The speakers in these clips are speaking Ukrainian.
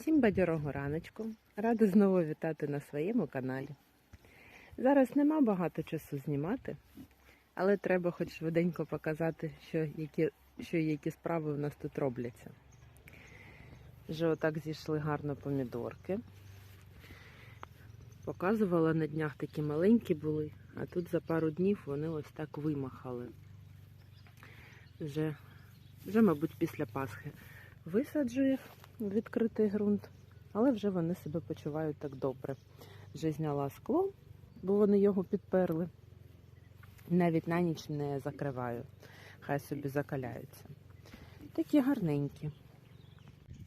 Всім бадьорого раночку. Рада знову вітати на своєму каналі. Зараз нема багато часу знімати, але треба хоч швиденько показати, що які, що які справи у нас тут робляться. Вже отак зійшли гарно помідорки. Показувала на днях такі маленькі були, а тут за пару днів вони ось так вимахали. Вже, вже мабуть, після Пасхи висаджу їх відкритий ґрунт, але вже вони себе почувають так добре. Вже зняла скло, бо вони його підперли. Навіть на ніч не закриваю, хай собі закаляються. Такі гарненькі.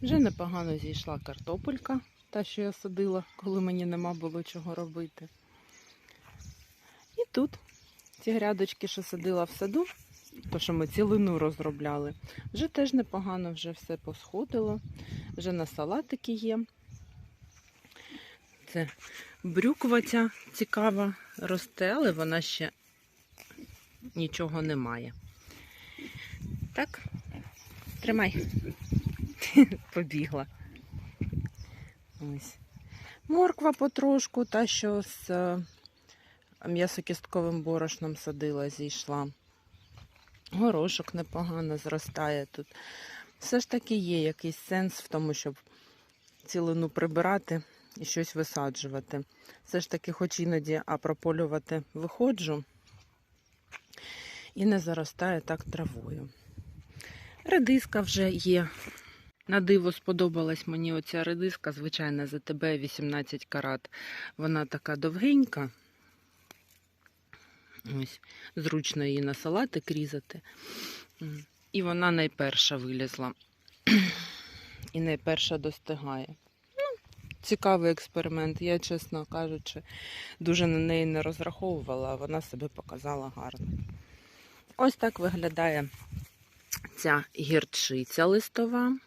Вже непогано зійшла картопелька, та, що я садила, коли мені нема було чого робити. І тут ці грядочки, що садила в саду, то, що ми цілину розробляли, вже теж непогано, вже все посходило, вже на салатики є. Це брюква ця цікава росте, але вона ще нічого не має. Так, тримай. Побігла. Ось. Морква потрошку, та, що з е, м'ясокістковим борошном садила, зійшла. Горошок непогано зростає тут. Все ж таки є якийсь сенс в тому, щоб цілину прибирати і щось висаджувати. Все ж таки, хоч іноді а прополювати виходжу і не заростає так травою. Редиска вже є. На диво сподобалась мені оця редиска, звичайно, за тебе 18 карат. Вона така довгенька. Ось, зручно її на салатик різати. І вона найперша вилізла. І найперша достигає. Ну, цікавий експеримент. Я, чесно кажучи, дуже на неї не розраховувала, а вона себе показала гарно. Ось так виглядає ця гірчиця листова.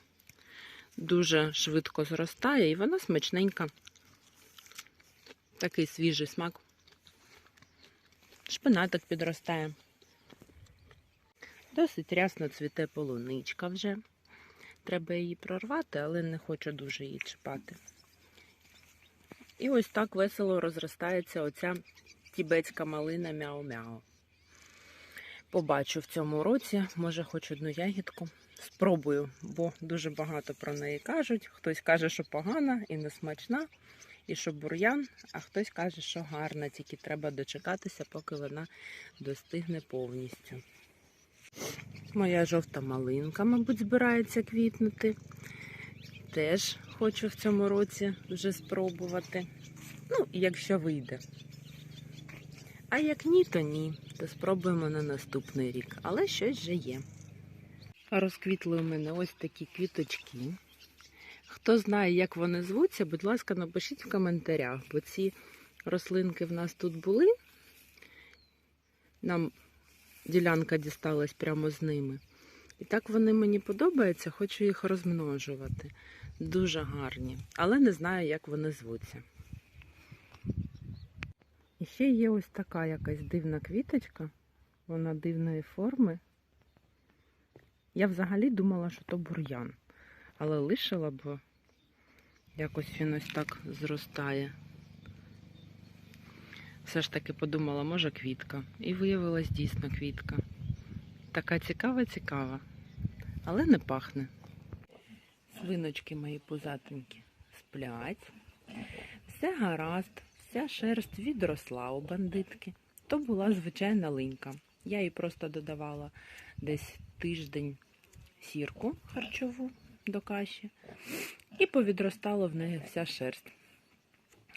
Дуже швидко зростає і вона смачненька. Такий свіжий смак. Шпинатик підростає. Досить рясно цвіте полуничка вже. Треба її прорвати, але не хочу дуже її чіпати. І ось так весело розростається оця тібетська малина мяу-мяу. Побачу в цьому році, може, хоч одну ягідку. Спробую, бо дуже багато про неї кажуть. Хтось каже, що погана і не смачна, і що бур'ян, а хтось каже, що гарна, тільки треба дочекатися, поки вона достигне повністю. Моя жовта малинка, мабуть, збирається квітнути. Теж хочу в цьому році вже спробувати. Ну, якщо вийде. А як ні, то ні. То спробуємо на наступний рік. Але щось вже є. Розквітли у мене ось такі квіточки. Хто знає, як вони звуться, будь ласка, напишіть в коментарях, бо ці рослинки в нас тут були. Нам ділянка дісталась прямо з ними. І так вони мені подобаються, хочу їх розмножувати. Дуже гарні, але не знаю, як вони звуться. І ще є ось така якась дивна квіточка. Вона дивної форми. Я взагалі думала, що то бур'ян, але лишила, бо якось він ось так зростає. Все ж таки подумала, може квітка. І виявилась дійсно квітка. Така цікава-цікава, але не пахне. Свиночки мої пузатенькі сплять. Все гаразд, вся шерсть відросла у бандитки. То була звичайна линька. Я їй просто додавала десь тиждень сірку харчову до каші, і повідростала в неї вся шерсть.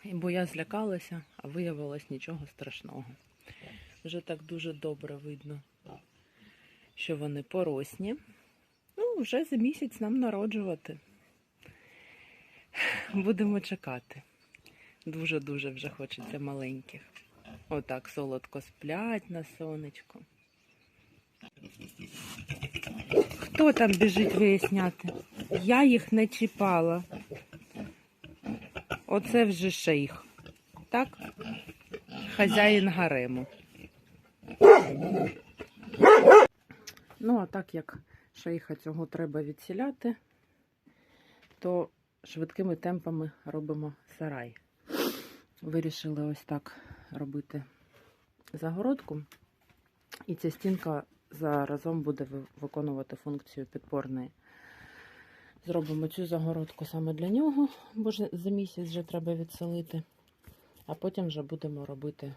Бо я злякалася, а виявилось нічого страшного. Вже так дуже добре видно, що вони поросні. Ну, вже за місяць нам народжувати. Будемо чекати. Дуже-дуже вже хочеться маленьких. Отак солодко сплять на сонечку. Хто там біжить виясняти? Я їх не чіпала. Оце вже шейх. Так? Хазяїн гарему. Ну, а так як шейха цього треба відсіляти, то швидкими темпами робимо сарай. Вирішили ось так робити загородку. І ця стінка заразом буде виконувати функцію підпорної. Зробимо цю загородку саме для нього, бо ж за місяць вже треба відселити. А потім вже будемо робити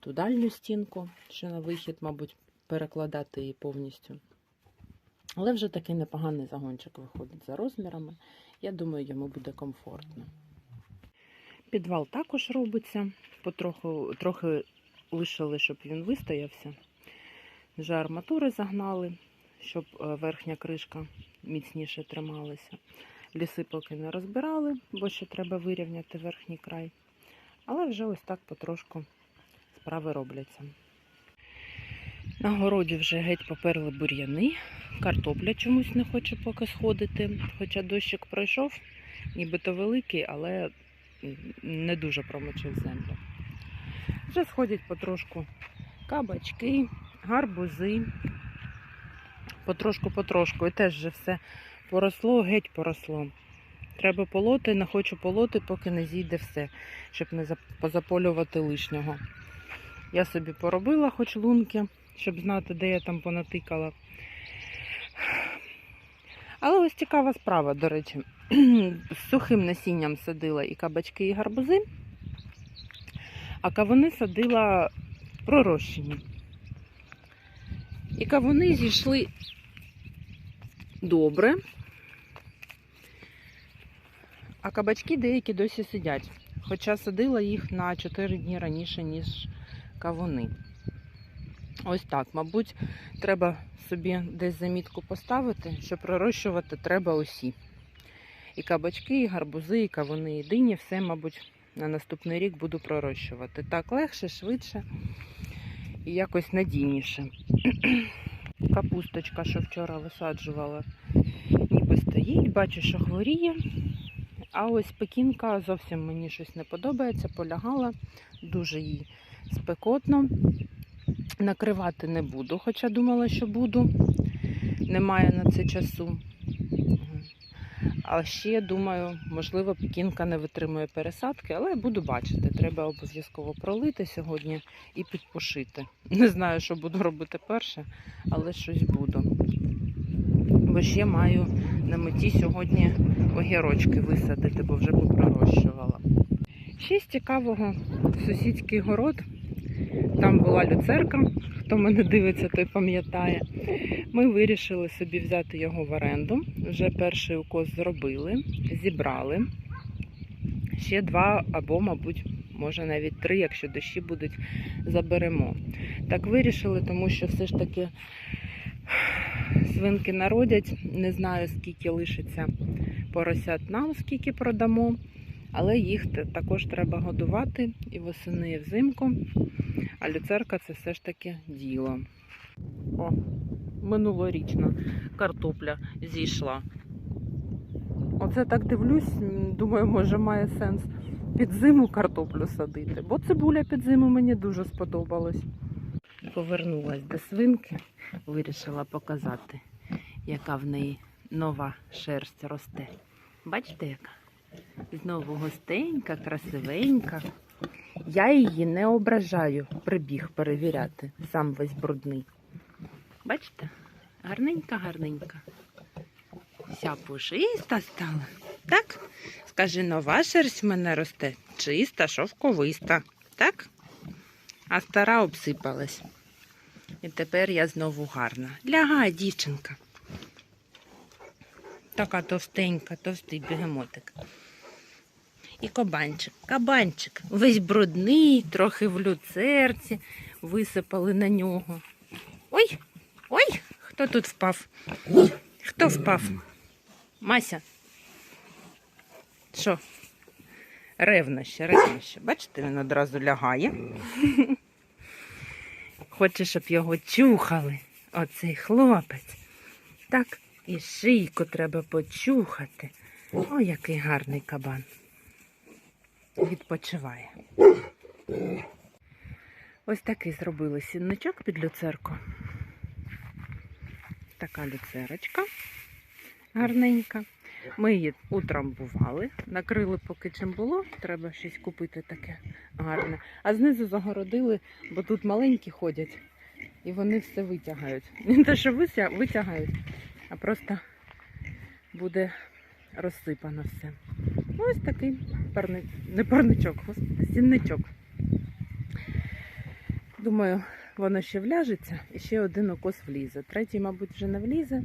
ту дальню стінку, що на вихід, мабуть, перекладати її повністю. Але вже такий непоганий загончик виходить за розмірами. Я думаю, йому буде комфортно. Підвал також робиться. Потроху, трохи лишили, щоб він вистоявся. Вже арматури загнали, щоб е, верхня кришка міцніше трималася. Ліси поки не розбирали, бо ще треба вирівняти верхній край. Але вже ось так потрошку справи робляться. На городі вже геть поперли бур'яни. Картопля чомусь не хоче поки сходити. Хоча дощик пройшов, нібито великий, але не дуже промочив землю. Вже сходять потрошку кабачки, гарбузи. Потрошку-потрошку. І теж вже все поросло, геть поросло. Треба полоти, не хочу полоти, поки не зійде все, щоб не позаполювати лишнього. Я собі поробила хоч лунки, щоб знати, де я там понатикала. Але ось цікава справа, до речі. З сухим насінням садила і кабачки, і гарбузи, а кавуни садила пророщені. І кавуни зійшли добре, а кабачки деякі досі сидять. Хоча садила їх на 4 дні раніше, ніж кавуни. Ось так, мабуть, треба собі десь замітку поставити, що пророщувати треба усі. І кабачки, і гарбузи, і кавуни, і дині, все, мабуть, на наступний рік буду пророщувати. Так легше, швидше і якось надійніше. Капусточка, що вчора висаджувала, ніби стоїть, бачу, що хворіє. А ось пекінка зовсім мені щось не подобається, полягала, дуже їй спекотно. Накривати не буду, хоча думала, що буду. Немає на це часу. А ще думаю, можливо, пекінка не витримує пересадки, але буду бачити. Треба обов'язково пролити сьогодні і підпушити. Не знаю, що буду робити перше, але щось буду. Бо ще маю на меті сьогодні огірочки висадити, бо вже попророщувала. Ще з цікавого сусідський город. Там була люцерка. Хто мене дивиться, той пам'ятає. Ми вирішили собі взяти його в оренду. Вже перший укос зробили, зібрали. Ще два або, мабуть, може навіть три, якщо дощі будуть, заберемо. Так вирішили, тому що все ж таки свинки народять. Не знаю, скільки лишиться поросят нам, скільки продамо. Але їх також треба годувати і восени, і взимку. А люцерка це все ж таки діло. О, минулорічна картопля зійшла. Оце так дивлюсь, думаю, може має сенс під зиму картоплю садити, бо цибуля під зиму мені дуже сподобалась. Повернулась до свинки, вирішила показати, яка в неї нова шерсть росте. Бачите, яка? Знову густенька, красивенька. Я її не ображаю, прибіг перевіряти, сам весь брудний. Бачите? Гарненька, гарненька. Вся пушиста стала. Так? Скажи, нова шерсть в мене росте, чиста, шовковиста. Так? А стара обсипалась. І тепер я знову гарна. Лягай, дівчинка. Така товстенька, товстий бігемотик. І кабанчик. Кабанчик. Весь брудний, трохи в люцерці, висипали на нього. Ой, ой, хто тут впав? Хто впав? Мася. Що? Ревнище, ревнище. Бачите, він одразу лягає. Хоче, щоб його чухали. Оцей хлопець. Так, і шийку треба почухати. О, який гарний кабан. Відпочиває. Ось такий зробили сінничок під люцерку. Така люцерочка гарненька. Ми її утрамбували, накрили поки чим було, треба щось купити таке гарне. А знизу загородили, бо тут маленькі ходять, і вони все витягають. Не те, що витягають, а просто буде розсипано все. Ось такий парни... не парничок, сінничок. Думаю, воно ще вляжеться і ще один укос влізе. Третій, мабуть, вже не влізе.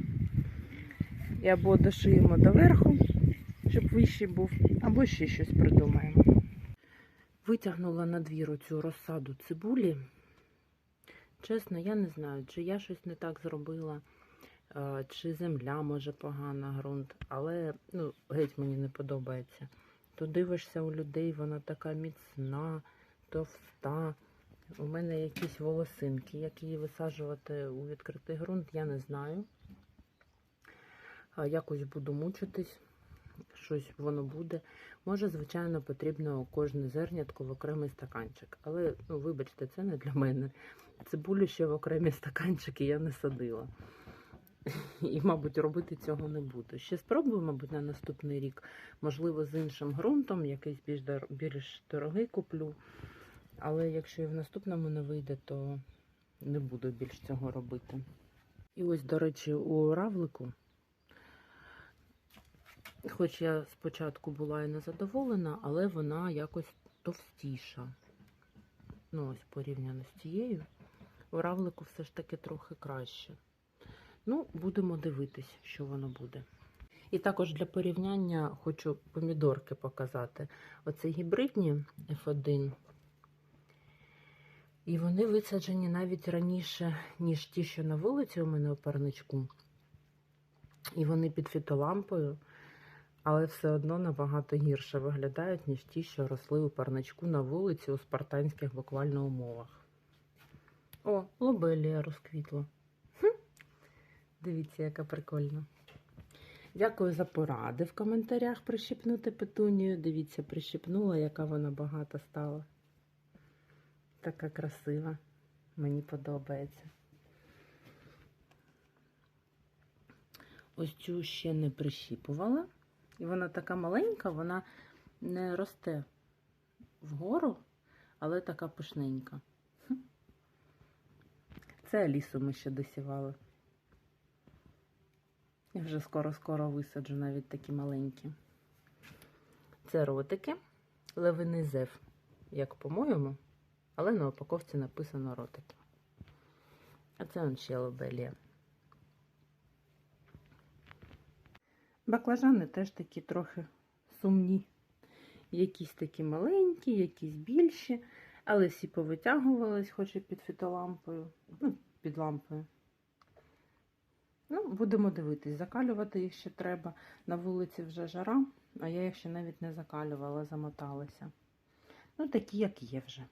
І або дошиємо доверху, щоб вищий був, або ще щось придумаємо. Витягнула на двір цю розсаду цибулі. Чесно, я не знаю, чи я щось не так зробила, чи земля може погана, ґрунт, але ну, геть мені не подобається. То дивишся у людей, вона така міцна, товста. У мене якісь волосинки. Як її висаджувати у відкритий ґрунт, я не знаю. Якось буду мучитись, щось воно буде. Може, звичайно, потрібно кожне зернятко в окремий стаканчик. Але, ну, вибачте, це не для мене. Цибулю ще в окремі стаканчики я не садила. І, мабуть, робити цього не буду. Ще спробую, мабуть, на наступний рік. Можливо, з іншим ґрунтом, якийсь більш, дор- більш дорогий куплю. Але якщо і в наступному не вийде, то не буду більш цього робити. І ось, до речі, у равлику, хоч я спочатку була і незадоволена, але вона якось товстіша. Ну, ось порівняно з тією. У равлику все ж таки трохи краще. Ну, будемо дивитись, що воно буде. І також для порівняння хочу помідорки показати. Оце гібридні F1. І вони висаджені навіть раніше, ніж ті, що на вулиці у мене у парничку. І вони під фітолампою, але все одно набагато гірше виглядають, ніж ті, що росли у парничку на вулиці у спартанських буквально умовах. О, лобелія розквітла. Дивіться, яка прикольна. Дякую за поради в коментарях прищипнути петунію. Дивіться, прищипнула, яка вона багата стала. Така красива. Мені подобається. Ось цю ще не прищіпувала. І вона така маленька, вона не росте вгору, але така пишненька. Це лісу ми ще досівали. Я вже скоро-скоро висаджу навіть такі маленькі. Це ротики, левини зев, як по-моєму, але на упаковці написано ротики. А це он ще лобелія. Баклажани теж такі трохи сумні. Якісь такі маленькі, якісь більші, але всі повитягувались, хоч і під фітолампою, ну, під лампою. Ну, будемо дивитись, закалювати їх ще треба. На вулиці вже жара, а я їх ще навіть не закалювала, замоталася. Ну, такі, як є вже.